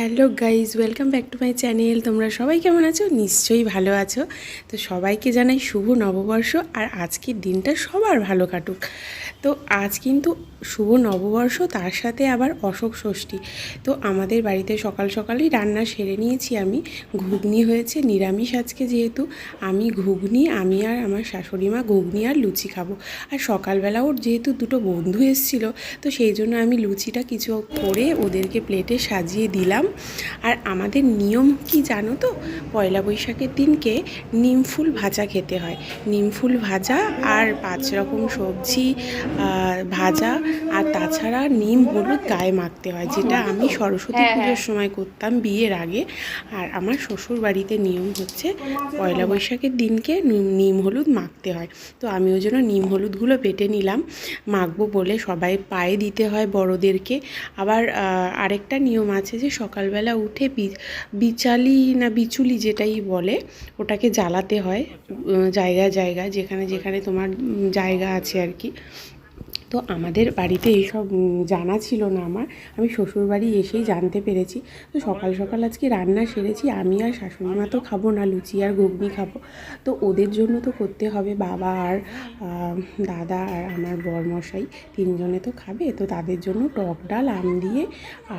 Hello guys welcome back to my channel. তোমরা সবাই কেমন আছো? নিশ্চয়ই ভালো আছো। তো সবাইকে জানাই শুভ নববর্ষ, আর আজকের দিনটা সবার ভালো কাটুক। তো আজ কিন্তু শুভ নববর্ষ, তার সাথে আবার অশোক ষষ্ঠী। তো আমাদের বাড়িতে সকাল সকালই রান্না সেরে নিয়েছি আমি। ঘুগনি হয়েছে, নিরামিষ আজকে যেহেতু। আমি ঘুগনি, আমি আর আমার শাশুড়ি মা ঘুগনি আর লুচি খাব। আর সকালবেলা ওর যেহেতু দুটো বন্ধু এসেছিল, তো সেই জন্য আমি লুচিটা কিছু করে ওদেরকে প্লেটে সাজিয়ে দিলাম। আর আমাদের নিয়ম কি জানো তো? পয়লা বৈশাখের দিনকে নিম ফুল ভাজা খেতে হয়। নিমফুল ভাজা আর পাঁচ রকম সবজি ভাজা আর তাছাড়া নিম হলুদ গায়ে মাখতে হয় যেটা আমি সরস্বতী হ্যাঁ, পুজোর হ্যাঁ। সময় করতাম বিয়ের আগে। আর আমার শ্বশুর বাড়িতে নিয়ম হচ্ছে পয়লা বৈশাখের দিনকে নিম- হলুদ মাখতে হয়। তো আমি ওই জন্য নিম হলুদগুলো বেটে নিলাম। মাখবো বলে সবাই পায়ে দিতে হয় বড়দেরকে। আবার আরেকটা নিয়ম আছে যে সকালবেলা উঠে বিচালি না বিচুলি যেটাই বলে ওটাকে জ্বালাতে হয় উম, জায়গায় জায়গায় যেখানে যেখানে তোমার জায়গা আছে আর কি। তো আমাদের বাড়িতে এইসব জানা ছিল না আমার। আমি শ্বশুর বাড়ি এসেই জানতে পেরেছি। তো সকাল সকাল আজকে রান্না সেরেছি। আমি আর শাশুড়ি মা তো খাব না, লুচি আর ঘুগনি খাব। তো ওদের জন্য তো করতে হবে। বাবা আর দাদা আর আমার বরমশাই তিনজনে তো খাবে। তো তাদের জন্য টক ডাল, আম দিয়ে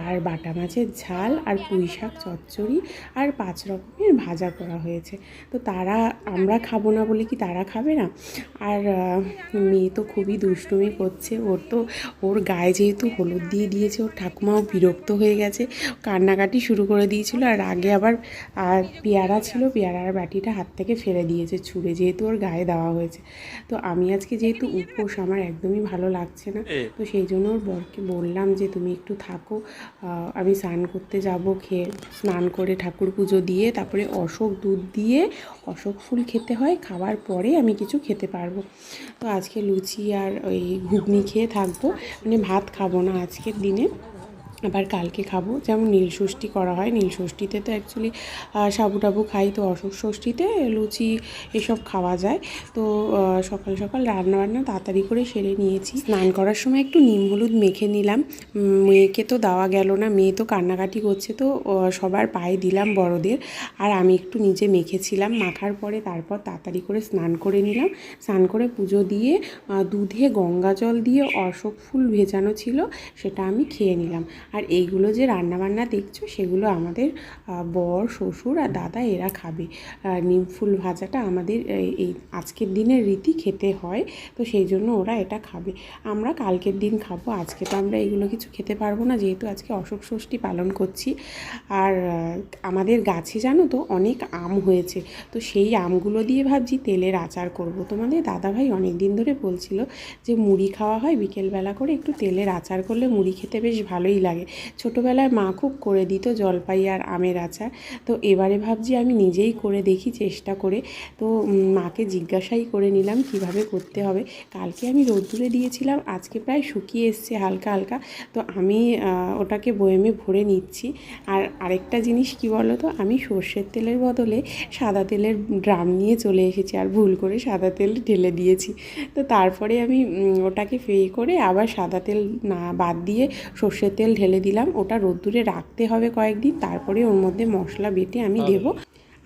আর বাটা মাছের ঝাল আর পুঁই শাক, চচ্চড়ি আর পাঁচ রকমের ভাজা করা হয়েছে। তো তারা, আমরা খাব না বলে কি তারা খাবে না? আর মেয়ে তো খুবই দুষ্টুমি করছে ওর তো ওর গায়ে যেহেতু হলুদ দিয়ে দিয়েছে ওর ঠাকুমাও বিরক্ত হয়ে গেছে। কান্নাকাটি শুরু করে দিয়েছিল আর আগে আবার আর পেয়ারা ছিল পেয়ারার বাটিটা হাত থেকে ফেলে দিয়েছে ছুঁড়ে যেহেতু ওর গায়ে দেওয়া হয়েছে। তো আমি আজকে যেহেতু উপোস আমার একদমই ভালো লাগছে না। তো সেই জন্য ওর বরকে বললাম যে তুমি একটু থাকো আমি স্নান করতে যাব খেয়ে স্নান করে ঠাকুর পুজো দিয়ে তারপরে অশোক দুধ দিয়ে অশোক ফুল খেতে হয় খাওয়ার পরে আমি কিছু খেতে পারব। তো আজকে লুচি আর ওই ঘুগনি খেয়ে থাকব। মানে ভাত খাব না আজকের দিনে। আবার কালকে খাব। যেমন নীল ষষ্ঠী করা হয়। নীল ষষ্ঠীতে তো অ্যাকচুয়ালি সাবু টাবু খাই তো অশোক ষষ্ঠীতে, লুচি এসব খাওয়া যায়। তো সকাল সকাল রান্না বান্না তাড়াতাড়ি করে সেরে নিয়েছি। স্নান করার সময় একটু নিম হলুদ মেখে নিলাম। মেয়েকে তো দেওয়া গেল না, মেয়ে তো কান্নাকাটি করছে তো সবার পায়ে দিলাম বড়দের। আর আমি একটু নিজে মেখেছিলাম, মাখার পরে তারপর তাড়াতাড়ি করে স্নান করে নিলাম। স্নান করে পুজো দিয়ে দুধে গঙ্গা জল দিয়ে অশোক ফুল ভেজানো ছিল, সেটা আমি খেয়ে নিলাম। আর এইগুলো যে রান্নাবান্না দেখছ, সেগুলো আমাদের বর, শ্বশুর আর দাদা এরা খাবে। আর নিম ফুল ভাজাটা আমাদের এই- এই আজকের দিনের রীতি খেতে হয়, তো সেই জন্য ওরা এটা খাবে। আমরা কালকের দিন খাব, আজকে তো আমরা এগুলো কিছু খেতে পারব না, যেহেতু আজকে অশোক ষষ্ঠী পালন করছি। আর আমাদের গাছে জানো তো অনেক আম হয়েছে, তো সেই আমগুলো দিয়ে ভাবছি তেলের আচার করব। তোমাদের দাদাভাই অনেক দিন ধরে বলছিল যে মুড়ি খাওয়া হয়, বিকেলবেলা করে একটু তেলের আচার করলে মুড়ি খেতে বেশ ভালোই লাগে। ছোটোবেলায় মা খুব করে দিত জলপাই আর আমের আচার। তো এবারে ভাবছি আমি নিজেই করে দেখি, চেষ্টা করে। তো মাকে জিজ্ঞাসাই করে নিলাম, কীভাবে করতে হবে? কালকে আমি রোদ্দুরে দিয়েছিলাম, আজকে প্রায় শুকিয়ে এসছে হালকা হালকা। তো আমি ওটাকে বয়েমে ভরে নিচ্ছি। আর আরেকটা জিনিস কি বলো তো আমি সর্ষের তেলের বদলে সাদা তেলের ড্রাম নিয়ে চলে এসেছি আর ভুল করে সাদা তেল ঢেলে দিয়েছি। তো তারপরে আমি ওটাকে ফে করে আবার সাদা তেল না বাদ দিয়ে সর্ষের তেল ঢেলে দিলাম ওটা রোদ্দুরে রাখতে হবে কয়েকদিন তারপরে ওর মধ্যে মশলা বেটে আমি দেব।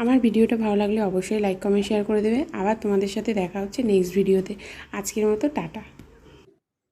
আমার ভিডিওটা ভালো লাগলে অবশ্যই লাইক কমেন্ট শেয়ার করে দেবে। আবার তোমাদের সাথে দেখা হচ্ছে নেক্সট ভিডিওতে আজকের মতো টাটা।